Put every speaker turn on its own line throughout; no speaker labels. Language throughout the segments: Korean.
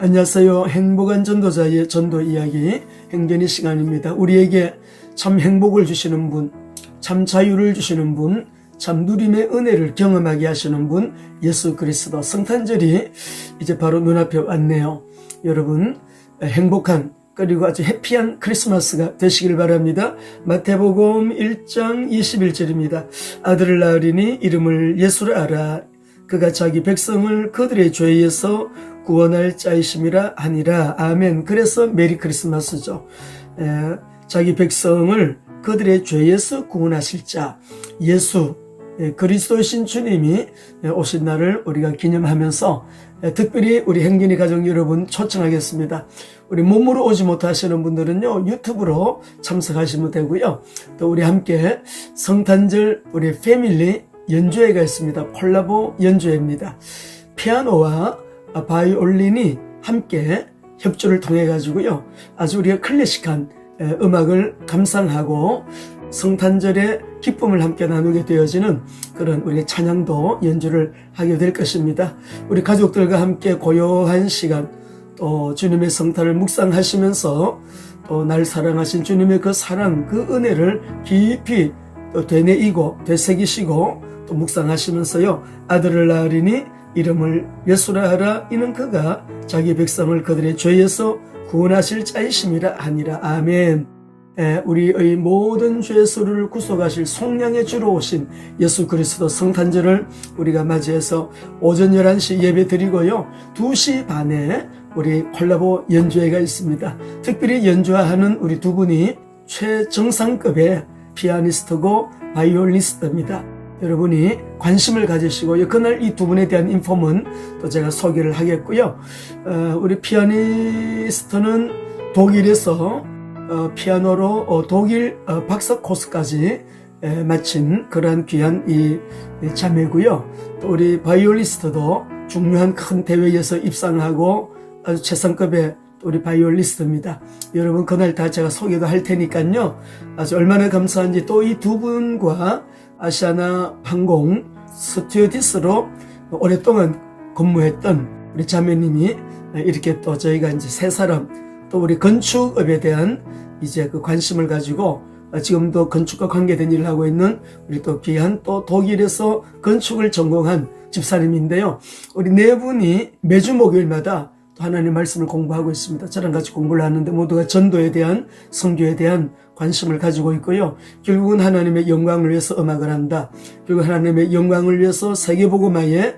안녕하세요. 행복한 전도자의 전도 이야기 행전의 시간입니다. 우리에게 참 행복을 주시는 분, 참 자유를 주시는 분, 참 누림의 은혜를 경험하게 하시는 분, 예수 그리스도 성탄절이 이제 바로 눈앞에 왔네요. 여러분, 행복한 그리고 아주 해피한 크리스마스가 되시길 바랍니다. 마태복음 1장 21절입니다. 아들을 낳으리니 이름을 예수라 하라. 그가 자기 백성을 그들의 죄에서 구원할 자이심이라 하니라. 아멘. 그래서 메리 크리스마스죠. 에, 자기 백성을 그들의 죄에서 구원하실 자. 예수, 예, 그리스도신 주님이 예, 오신 날을 우리가 기념하면서 예, 특별히 우리 행진이 가족 여러분 초청하겠습니다. 우리 몸으로 오지 못하시는 분들은요 유튜브로 참석하시면 되고요. 또 우리 함께 성탄절 우리 패밀리 연주회가 있습니다. 콜라보 연주회입니다. 피아노와 바이올린이 함께 협조를 통해 가지고요. 아주 우리가 클래식한 에, 음악을 감상하고 성탄절의 기쁨을 함께 나누게 되어지는 그런 우리 찬양도 연주를 하게 될 것입니다. 우리 가족들과 함께 고요한 시간 또 주님의 성탄을 묵상하시면서 또 날 사랑하신 주님의 그 사랑 그 은혜를 깊이 또 되뇌이고 되새기시고 또 묵상하시면서요. 아들을 낳으리니 이름을 예수라 하라. 이는 그가 자기 백성을 그들의 죄에서 구원하실 자이심이라 하니라. 아멘. 에, 우리의 모든 죄수를 구속하실 속량의 주로 오신 예수 그리스도 성탄절을 우리가 맞이해서 오전 11시 예배 드리고요. 2시 반에 우리 콜라보 연주회가 있습니다. 특별히 연주하는 우리 두 분이 최정상급의 피아니스트고 바이올리스트입니다 여러분이 관심을 가지시고 그날 이 두 분에 대한 인폼은 또 제가 소개를 하겠고요. 어, 우리 피아니스트는 독일에서 어, 피아노로 어, 독일 어, 박사 코스까지 에, 마친 그러한 귀한 이, 이 자매고요. 또 우리 바이올리스트도 중요한 큰 대회에서 입상하고 아주 최상급의 또 우리 바이올리스트입니다. 여러분 그날 다 제가 소개도 할 테니까요. 아주 얼마나 감사한지 또 이 두 분과 아시아나 항공 스튜어디스로 오랫동안 근무했던 우리 자매님이 이렇게 또 저희가 이제 세 사람 또 우리 건축업에 대한 이제 그 관심을 가지고 지금도 건축과 관계된 일을 하고 있는 우리 또 귀한 또 독일에서 건축을 전공한 집사님인데요. 우리 네 분이 매주 목요일마다 또 하나님 말씀을 공부하고 있습니다. 저랑 같이 공부를 하는데 모두가 전도에 대한 성교에 대한 관심을 가지고 있고요. 결국은 하나님의 영광을 위해서 음악을 한다. 그리고 하나님의 영광을 위해서 세계복음화에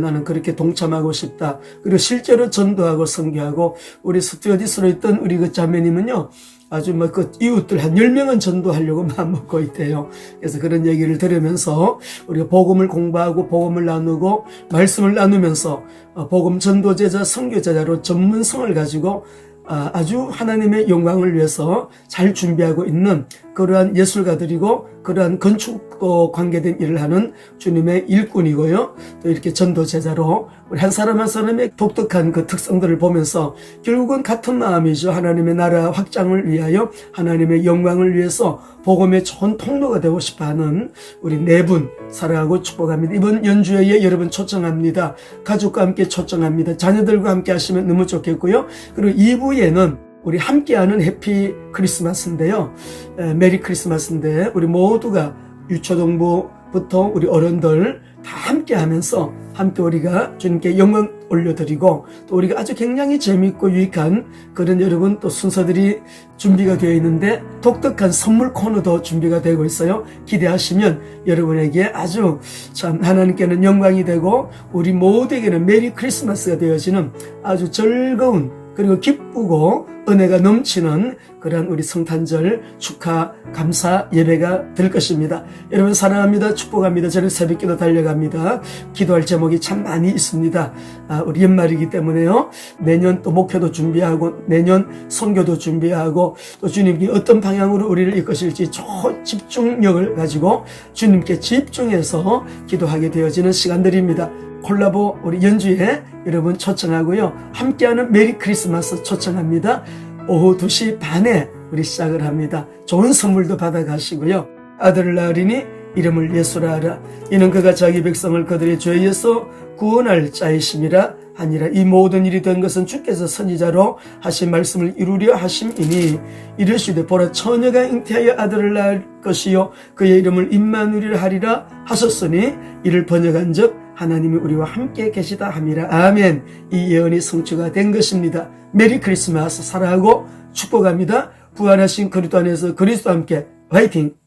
나는 그렇게 동참하고 싶다. 그리고 실제로 전도하고 성교하고 우리 스튜어디스로 있던 우리 그 자매님은요. 아주 뭐 그 이웃들 한 10명은 전도하려고 마음먹고 있대요. 그래서 그런 얘기를 들으면서 우리가 복음을 공부하고 복음을 나누고 말씀을 나누면서 어, 복음 전도제자 선교제자로 전문성을 가지고 아, 아주 하나님의 영광을 위해서 잘 준비하고 있는 그러한 예술가들이고 그러한 건축 어, 관계된 일을 하는 주님의 일꾼이고요. 또 이렇게 전도 제자로 우리 한 사람 한 사람의 독특한 그 특성들을 보면서 결국은 같은 마음이죠. 하나님의 나라 확장을 위하여 하나님의 영광을 위해서 복음의 좋은 통로가 되고 싶어하는 우리 네 분 사랑하고 축복합니다. 이번 연주회에 여러분 초청합니다. 가족과 함께 초청합니다. 자녀들과 함께 하시면 너무 좋겠고요. 그리고 2부에는 우리 함께하는 해피 크리스마스인데요. 에, 메리 크리스마스인데 우리 모두가 유초동부부터 우리 어른들 다 함께 하면서 함께 우리가 주님께 영광 올려드리고 또 우리가 아주 굉장히 재미있고 유익한 그런 여러분 또 순서들이 준비가 되어 있는데 독특한 선물 코너도 준비가 되고 있어요. 기대하시면 여러분에게 아주 참 하나님께는 영광이 되고 우리 모두에게는 메리 크리스마스가 되어지는 아주 즐거운 그리고 기쁘고 은혜가 넘치는 그러한 우리 성탄절 축하 감사 예배가 될 것입니다. 여러분 사랑합니다. 축복합니다. 저는 새벽기도 달려갑니다. 기도할 제목이 참 많이 있습니다. 아, 우리 연말이기 때문에요. 내년 또 목표도 준비하고 내년 선교도 준비하고 또 주님께 어떤 방향으로 우리를 이끄실지 초 집중력을 가지고 주님께 집중해서 기도하게 되어지는 시간들입니다. 콜라보 우리 연주에 여러분 초청하고요. 함께하는 메리 크리스마스 초청합니다. 오후 2시 반에 우리 시작을 합니다. 좋은 선물도 받아가시고요. 아들을 낳으리니 이름을 예수라 하라. 이는 그가 자기 백성을 그들의 죄에서 구원할 자이심이라 하니라. 이 모든 일이 된 것은 주께서 선지자로 하신 말씀을 이루려 하심이니 이르시되 보라 처녀가 잉태하여 아들을 낳을 것이요 그의 이름을 임마누리라 하리라 하셨으니 이를 번역한즉 하나님이 우리와 함께 계시다 함이라. 아멘. 이 예언이 성취가 된 것입니다. 메리 크리스마스. 사랑하고 축복합니다. 부활하신 그리스도 안에서 그리스도와 함께 화이팅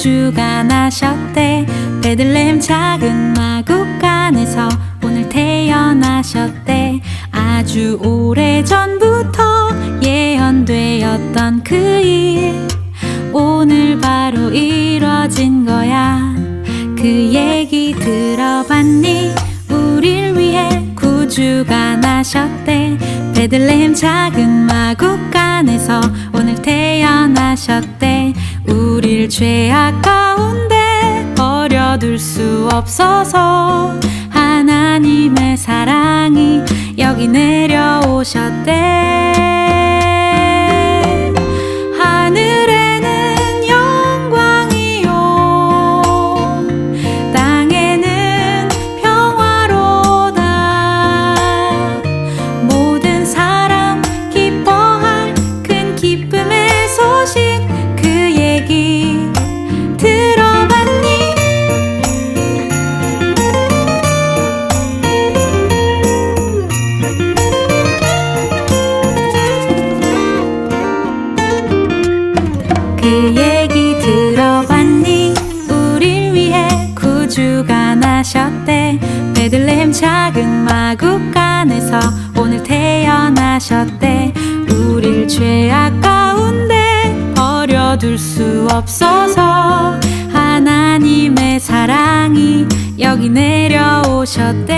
구주가 나셨대. 베들레헴 작은 마국간에서 오늘 태어나셨대. 아주 오래 전부터 예언되었던 그 일. 오늘 바로 이뤄진 거야. 그 얘기 들어봤니? 우릴 위해 구주가 나셨대. 베들레헴 작은 마국간에서 오늘 태어나셨대 우릴 죄악 가운데 버려둘 수 없어서 하나님의 사랑이 여기 내려오셨대 작은 마국간에서 오늘 태어나셨대. 우릴 죄악 가운데 버려둘 수 없어서 하나님의 사랑이 여기 내려오셨대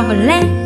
들어볼래?